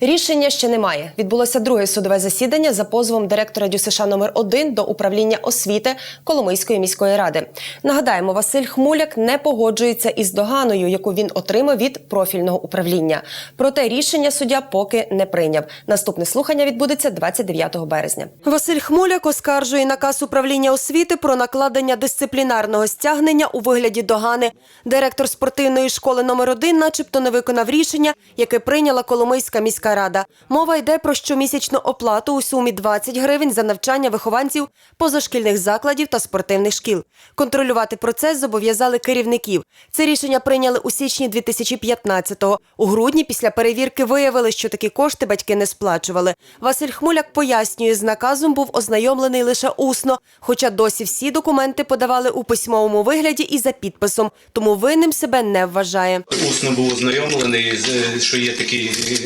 Рішення ще немає. Відбулося друге судове засідання за позовом директора ДЮСШ номер 1 до управління освіти Коломийської міської ради. Нагадаємо, Василь Хмуляк не погоджується із доганою, яку він отримав від профільного управління. Проте рішення суддя поки не прийняв. Наступне слухання відбудеться 29 березня. Василь Хмуляк оскаржує наказ управління освіти про накладення дисциплінарного стягнення у вигляді догани. Директор спортивної школи номер 1 начебто не виконав рішення, яке прийняла Коломийська міська рада. Мова йде про щомісячну оплату у сумі 20 гривень за навчання вихованців позашкільних закладів та спортивних шкіл. Контролювати процес зобов'язали керівників. Це рішення прийняли у січні 2015-го. У грудні після перевірки виявили, що такі кошти батьки не сплачували. Василь Хмуляк пояснює, з наказом був ознайомлений лише усно, хоча досі всі документи подавали у письмовому вигляді і за підписом, тому винним себе не вважає. Усно був ознайомлений, з- що є такі, е,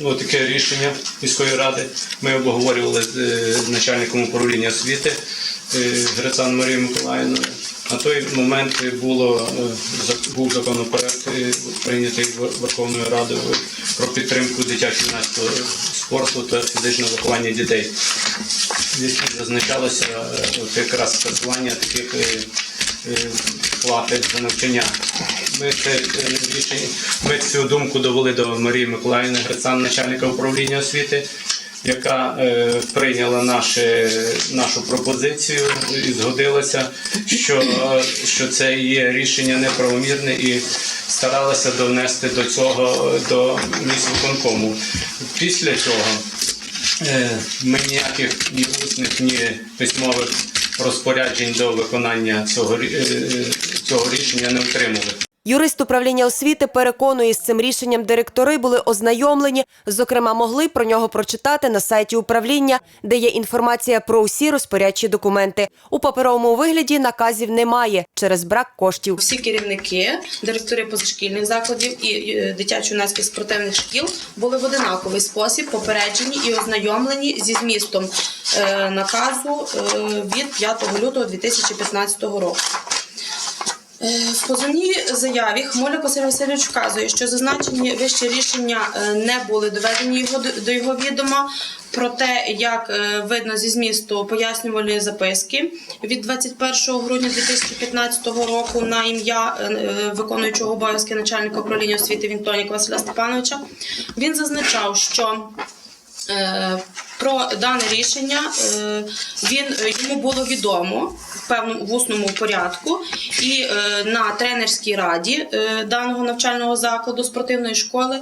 ну, таке рішення міської ради. Ми обговорювали з е, начальником управління освіти е, Грицан Марією Миколаївною. На той момент було, е, був законопроект прийнятий Верховною Радою про підтримку дитячо-юнацького спорту та фізичного виховання дітей, якій зазначалося от якраз скасування таких плати за навчання. Ми це е, ми цю думку довели до Марії Миколаївни Грицан, начальника управління освіти, яка е, прийняла наше, нашу пропозицію і згодилася, що, е, що це є рішення неправомірне і старалася донести до цього е, до міськвиконкому. Після цього Е, Ми ніяких ні усних, ні письмових розпоряджень до виконання цього, е, цього рішення не отримали. Юрист управління освіти переконує, з цим рішенням директори були ознайомлені. Зокрема, могли про нього прочитати на сайті управління, де є інформація про усі розпорядчі документи. У паперовому вигляді наказів немає через брак коштів. Всі керівники, директори позашкільних закладів і е, дитячо-юнацьких спортивних шкіл були в одинаковий спосіб попереджені і ознайомлені зі змістом е, наказу е, від 5 лютого 2015 року. Е, В позовній заяві Хмуляк Василь Васильович вказує, що зазначені вище рішення е, не були доведені його до- його відома. Проте, як е, видно зі змісту пояснювальної записки від 21 грудня 2015 року на ім'я виконуючого обов'язки начальника управління освіти Вінтоніка Василя Степановича, він зазначав, що Про дане рішення. Е, він е, йому було відомо в певному в усному порядку, і е, на тренерській раді даного навчального закладу спортивної школи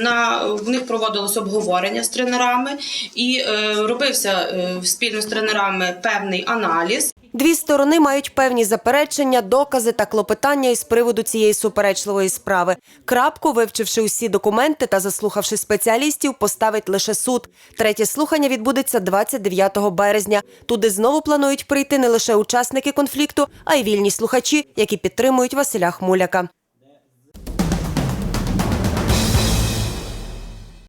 на в них проводилось обговорення з тренерами. І робився спільно з тренерами певний аналіз. Дві сторони мають певні заперечення, докази та клопотання із приводу цієї суперечливої справи. Крапку, вивчивши усі документи та заслухавши спеціалістів, поставить лише суд. Третє слухання відбудеться 29 березня. Туди знову планують прийти не лише учасники конфлікту, а й вільні слухачі, які підтримують Василя Хмуляка.